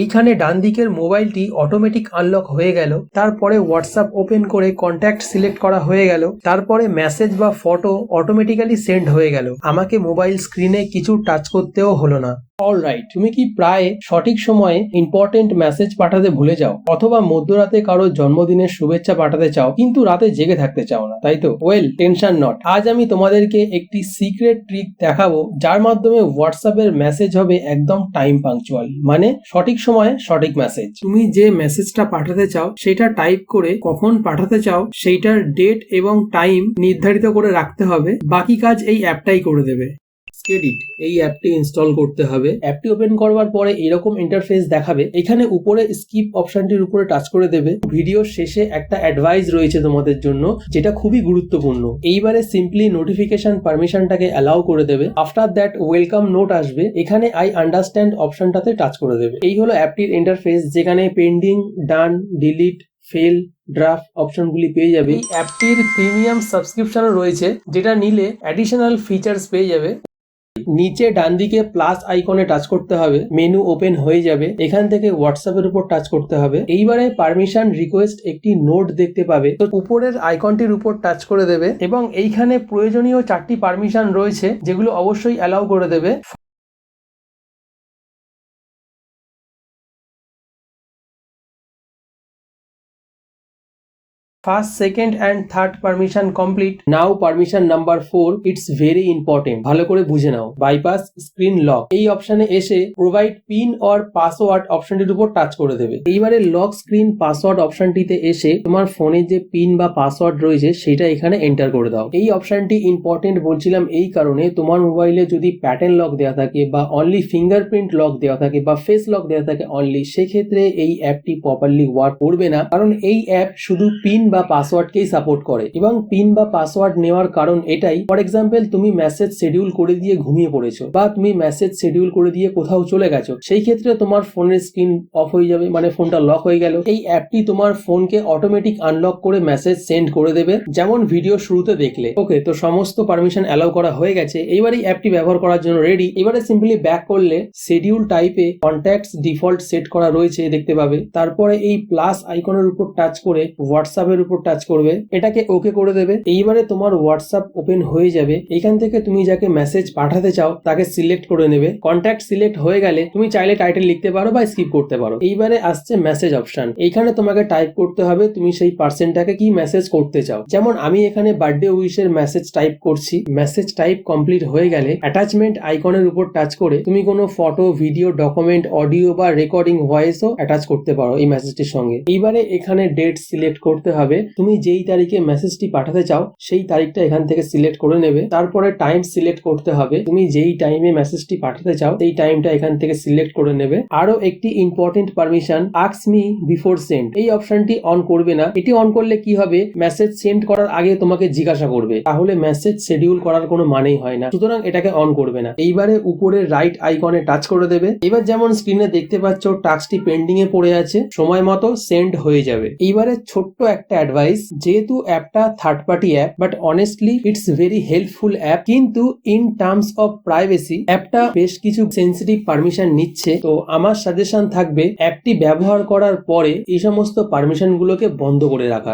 এইখানে ডান দিকের মোবাইলটি অটোমেটিক আনলক হয়ে গেল, তারপরে হোয়াটসঅ্যাপ ওপেন করে কন্ট্যাক্ট সিলেক্ট করা হয়ে গেল, তারপরে মেসেজ বা ফটো অটোমেটিক্যালি সেন্ড হয়ে গেল। আমাকে মোবাইল স্ক্রিনে কিছু টাচ করতেও হলো না। অল রাইট তুমি কি প্রায় সঠিক সময়ে ইম্পর্টেন্ট মেসেজ পাঠাতে ভুলে যাও? অথবা মধ্যরাতে কারোর জন্মদিনের শুভেচ্ছা পাঠাতে চাও, কিন্তু রাতে জেগে থাকতে চাও না, তাই তো? ওয়েল টেনশন নট আজ আমি তোমাদেরকে একটি সিক্রেট ট্রিক দেখাবো, যার মাধ্যমে হোয়াটসঅ্যাপের মেসেজ হবে একদম টাইম পাংচুয়াল মানে সঠিক সময়ে সঠিক মেসেজ তুমি যে মেসেজটা পাঠাতে চাও, সেটা টাইপ করে কখন পাঠাতে চাও, সেইটার ডেট এবং টাইম নির্ধারিত করে রাখতে হবে, বাকি কাজ এই অ্যাপটাই করে দেবে। স্কেডিট এই অ্যাপটি ইনস্টল করতে হবে। অ্যাপটি ওপেন করবার পরে এরকম ইন্টারফেস দেখাবে। এখানে উপরে স্কিপ অপশনটির উপরে টাচ করে দেবে। ভিডিওর শেষে একটা অ্যাডভাইস রয়েছে তোমাদের জন্য, যেটা খুবই গুরুত্বপূর্ণ। এইবারে সিম্পলি নোটিফিকেশন পারমিশনটাকে অ্যালাউ করে দেবে। আফটার দ্যাট ওয়েলকাম নোট আসবে। এখানে আই আন্ডারস্ট্যান্ড অপশনটাতে টাচ করে দেবে। এই হলো অ্যাপটির ইন্টারফেস যেখানে pending done delete fail draft অপশনগুলি পেয়ে যাবে। এই অ্যাপটির প্রিমিয়াম সাবস্ক্রিপশনও রয়েছে, যেটা নিলে অ্যাডিশনাল ফিচার্স পেয়ে যাবে। নিচে ডান দিকে প্লাস আইকনে টাচ করতে হবে মেনু ওপেন হয়ে যাবে, এখান থেকে হোয়াটসঅ্যাপ এর উপর টাচ করতে হবে। এইবারে পারমিশন রিকোয়েস্ট একটি নোট দেখতে পাবে। তো উপরের আইকনটির উপর টাচ করে দেবে এবং এইখানে প্রয়োজনীয় চারটি পারমিশন রয়েছে, যেগুলো অবশ্যই অ্যালাউ করে দেবে। First second and third permission complete now permission number four it's very important ভালো করে বুঝে নাও। বাইপাস স্ক্রিন লক এই অপশনে এসে প্রোভাইড পিন অর পাসওয়ার্ড অপশনটির উপর টাচ করে দেবে। এইবারে লক স্ক্রিন পাসওয়ার্ড অপশনটিতে এসে তোমার ফোনে যে পিন বা পাসওয়ার্ড রয়েছে, সেটা এখানে এন্টার করে দাও। এই অপশনটি ইম্পর্টেন্ট বলছিলাম এই কারণে তোমার মোবাইলে যদি প্যাটার্ন লক দেওয়া থাকে বা অনলি ফিঙ্গারপ্রিন্ট লক দেওয়া থাকে বা ফেস লক দেওয়া থাকে অনলি সেক্ষেত্রে এই অ্যাপটি প্রপারলি ওয়ার্ক করবে না। কারণ এই অ্যাপ শুধু পিন বা পাসওয়ার্ডকেই সাপোর্ট করে। এবং পিন বা পাসওয়ার্ড নেওয়ার কারণ এটাই ফর এক্সাম্পল তুমি মেসেজ শিডিউল করে দিয়ে ঘুমিয়ে পড়েছো বা তুমি মেসেজ শিডিউল করে দিয়ে কোথাও চলে গেছো, সেই ক্ষেত্রে তোমার ফোনের স্ক্রিন অফ হয়ে যাবে মানে ফোনটা লক হয়ে গেল। এই অ্যাপটি তোমার ফোনকে অটোমেটিক আনলক করে মেসেজ সেন্ড করে দেবে, যেমন ভিডিও শুরুতে দেখলে। ওকে তো সমস্ত পারমিশন অ্যালাউ করা হয়ে গেছে এবার এই অ্যাপটি ব্যবহার করার জন্য রেডি এবারে সিম্পলি ব্যাক করলে শিডিউল টাইপে কন্ট্যাক্টস ডিফল্ট সেট করা রয়েছে, দেখতে পাবে। তারপরে এই প্লাস আইকনের উপর টাচ করে হোয়াটসঅ্যাপের উপর টাচ করবে, এটাকে ওকে করে দেবে। এইবারে তোমার হোয়াটসঅ্যাপ ওপেন হয়ে যাবে। এখান থেকে তুমি যাকে মেসেজ পাঠাতে চাও, তাকে সিলেক্ট করে নেবে। কন্ট্যাক্ট সিলেক্ট হয়ে গেলে তুমি চাইলে টাইটেল লিখতে পারো বা স্কিপ করতে পারো। এইবারে আসছে মেসেজ অপশন এইখানে তোমাকে টাইপ করতে হবে তুমি সেই পার্সনটাকে কি মেসেজ করতে চাও। যেমন আমি এখানে বার্থডে উইশের মেসেজ টাইপ করছি। মেসেজ টাইপ কমপ্লিট হয়ে গেলে অ্যাটাচমেন্ট আইকনের উপর টাচ করে তুমি কোনো ফটো ভিডিও ডকুমেন্ট অডিও বা রেকর্ডিং ভয়েসও অ্যাটাচ করতে পারো এই মেসেজটির সঙ্গে। এইবারে এখানে ডেট সিলেক্ট করতে হবে। তুমি যেই তারিখে মেসেজটি পাঠাতে চাও, সেই তারিখটা এখান থেকে সিলেক্ট করে নেবে। তারপরে টাইম সিলেক্ট করতে হবে। তুমি যেই টাইমে মেসেজটি পাঠাতে চাও, সেই টাইমটা এখান থেকে সিলেক্ট করে নেবে। আরও একটি ইম্পর্টেন্ট পারমিশন আক্স মি বিফোর সেন্ড এই অপশনটি অন করবে না। এটি অন করলে কি হবে? মেসেজ সেন্ড করার আগে তোমাকে জিজ্ঞাসা করবে। তাহলে মেসেজ শিডিউল করার কোনো মানেই হয় না। সুতরাং এটাকে অন করবে না। এইবারে উপরে রাইট আইকনে টাচ করে দেবে। এবার যেমন স্ক্রিনে দেখতে পাচ্ছ টাস্কটি পেন্ডিং এ পড়ে আছে। সময় মতো সেন্ড হয়ে যাবে। এইবারে ছোট্ট একটা অ্যাডভাইস যেহেতু অ্যাপটা third party app but honestly it's very helpful app কিন্তু ইন টার্মস অফ প্রাইভেসি অ্যাপটা বেশ কিছু সেন্সিটিভ পারমিশন নিচ্ছে। তো আমার সাজেশন থাকবে, অ্যাপটি ব্যবহার করার পরে এই সমস্ত পারমিশন গুলোকে বন্ধ করে রাখা।